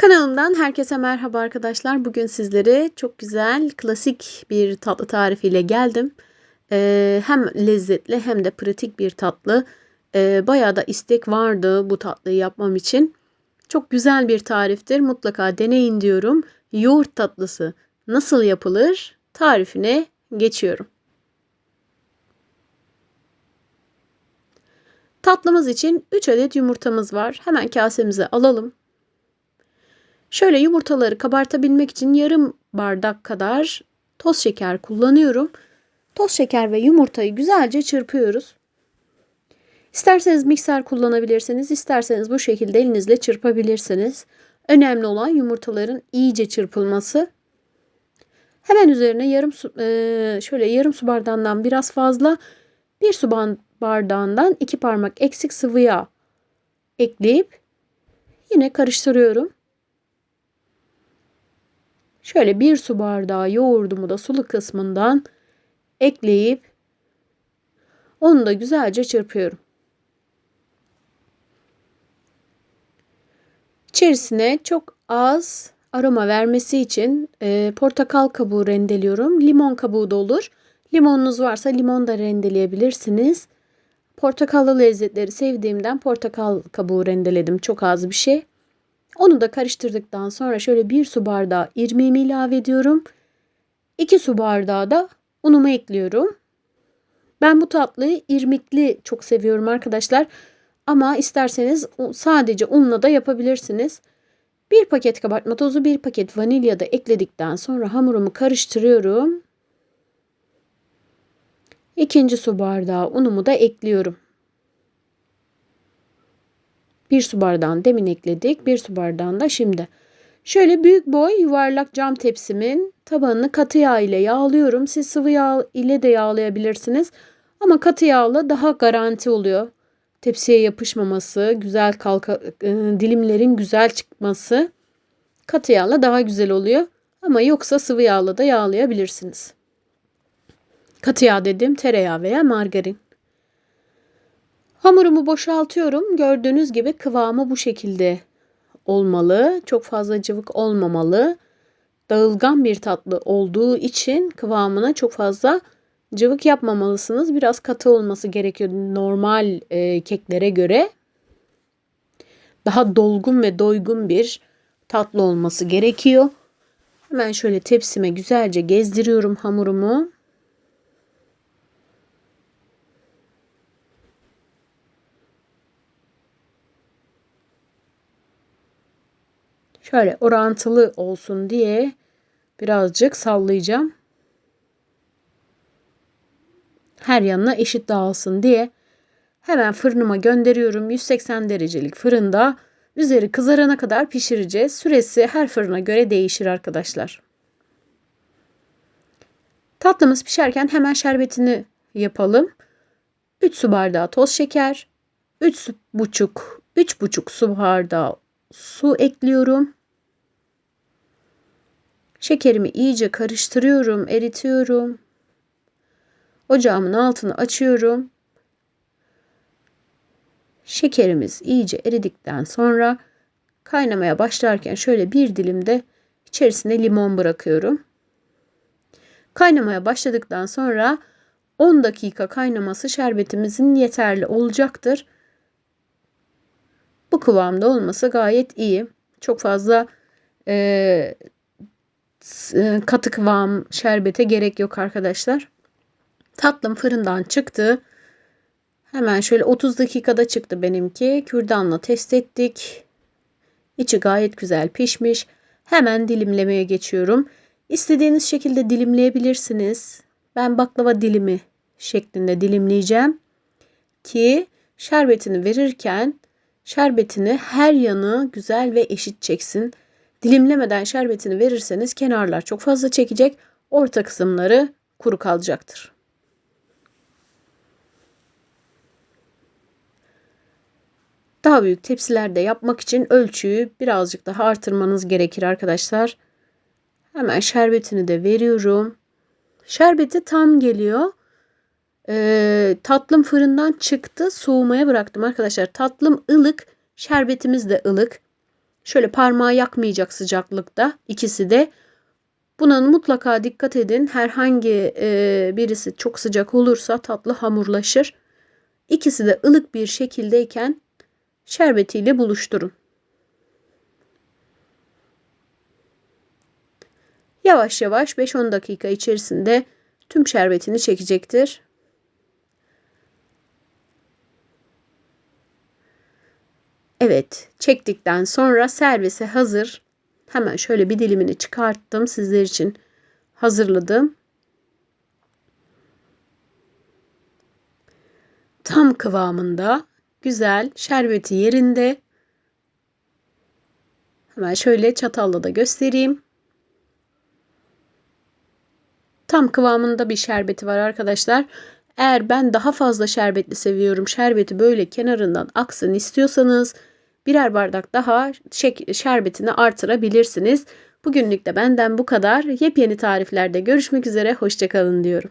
Kanalımdan herkese merhaba arkadaşlar. Bugün sizlere çok güzel, klasik bir tatlı tarifiyle geldim. Ee, hem lezzetli hem de pratik bir tatlı. Ee, bayağı da istek vardı bu tatlıyı yapmam için. Çok güzel bir tariftir. Mutlaka deneyin diyorum. Yoğurt tatlısı nasıl yapılır? Tarifine geçiyorum. Tatlımız için 3 adet yumurtamız var. Hemen kasemize alalım. Şöyle yumurtaları kabartabilmek için yarım bardak kadar toz şeker kullanıyorum. Toz şeker ve yumurtayı güzelce çırpıyoruz. İsterseniz mikser kullanabilirsiniz, isterseniz bu şekilde elinizle çırpabilirsiniz. Önemli olan yumurtaların iyice çırpılması. Hemen üzerine yarım su, e, şöyle yarım su bardağından biraz fazla bir su bardağından iki parmak eksik sıvı yağ ekleyip yine karıştırıyorum. Şöyle bir su bardağı yoğurdumu da sulu kısmından ekleyip onu da güzelce çırpıyorum. İçerisine çok az aroma vermesi için e, portakal kabuğu rendeliyorum. Limon kabuğu da olur. Limonunuz varsa limon da rendeleyebilirsiniz. Portakallı lezzetleri sevdiğimden portakal kabuğu rendeledim. Çok az bir şey. Onu da karıştırdıktan sonra şöyle bir su bardağı irmiğimi ilave ediyorum. 2 su bardağı da unumu ekliyorum. Ben bu tatlıyı irmikli çok seviyorum arkadaşlar. Ama isterseniz sadece unla da yapabilirsiniz. Bir paket kabartma tozu, bir paket vanilya da ekledikten sonra hamurumu karıştırıyorum. İkinci su bardağı unumu da ekliyorum. Bir su bardağını demin ekledik. Bir su bardağını da şimdi. Şöyle büyük boy yuvarlak cam tepsimin tabanını katı yağ ile yağlıyorum. Siz sıvı yağ ile de yağlayabilirsiniz. Ama katı yağla daha garanti oluyor. Tepsiye yapışmaması, güzel kalka, e, dilimlerin güzel çıkması katı yağla daha güzel oluyor. Ama yoksa sıvı yağla da yağlayabilirsiniz. Katı yağ dedim tereyağı veya margarin. Hamurumu boşaltıyorum. Gördüğünüz gibi kıvamı bu şekilde olmalı. Çok fazla cıvık olmamalı. Dağılgan bir tatlı olduğu için kıvamına çok fazla cıvık yapmamalısınız. Biraz katı olması gerekiyor normal e, keklere göre. Daha dolgun ve doygun bir tatlı olması gerekiyor. Hemen şöyle tepsime güzelce gezdiriyorum hamurumu. Şöyle orantılı olsun diye birazcık sallayacağım. Her yanına eşit dağılsın diye hemen fırınıma gönderiyorum. 180 derecelik fırında üzeri kızarana kadar pişireceğiz. Süresi her fırına göre değişir arkadaşlar. Tatlımız pişerken hemen şerbetini yapalım. 3 su bardağı toz şeker, 3 buçuk 3 buçuk su bardağı su ekliyorum. Şekerimi iyice karıştırıyorum, eritiyorum. Ocağımın altını açıyorum. Şekerimiz iyice eridikten sonra kaynamaya başlarken şöyle bir dilimde içerisine limon bırakıyorum. Kaynamaya başladıktan sonra 10 dakika kaynaması şerbetimizin yeterli olacaktır. Bu kıvamda olması gayet iyi. Çok fazla e, katı kıvam şerbete gerek yok arkadaşlar. Tatlım fırından çıktı. Hemen şöyle 30 dakikada çıktı benimki. Kürdanla test ettik. İçi gayet güzel pişmiş. Hemen dilimlemeye geçiyorum. İstediğiniz şekilde dilimleyebilirsiniz. Ben baklava dilimi şeklinde dilimleyeceğim ki şerbetini verirken şerbetini her yanı güzel ve eşit çeksin. Dilimlemeden şerbetini verirseniz kenarlar çok fazla çekecek, orta kısımları kuru kalacaktır. Daha büyük tepsilerde yapmak için ölçüyü birazcık daha artırmanız gerekir arkadaşlar. Hemen şerbetini de veriyorum. Şerbeti tam geliyor. Ee, tatlım fırından çıktı. Soğumaya bıraktım arkadaşlar. Tatlım ılık. Şerbetimiz de ılık. Şöyle parmağı yakmayacak sıcaklıkta ikisi de. Buna mutlaka dikkat edin. Herhangi e, birisi çok sıcak olursa tatlı hamurlaşır. İkisi de ılık bir şekildeyken şerbetiyle buluşturun. Yavaş yavaş 5-10 dakika içerisinde tüm şerbetini çekecektir. Evet, çektikten sonra servise hazır. Hemen şöyle bir dilimini çıkarttım sizler için hazırladım. Tam kıvamında, güzel, şerbeti yerinde. Hemen şöyle çatalla da göstereyim. Tam kıvamında bir şerbeti var arkadaşlar. Eğer ben daha fazla şerbetli seviyorum, şerbeti böyle kenarından aksın istiyorsanız birer bardak daha şerbetini artırabilirsiniz. Bugünlük de benden bu kadar. Yepyeni tariflerde görüşmek üzere. Hoşçakalın diyorum.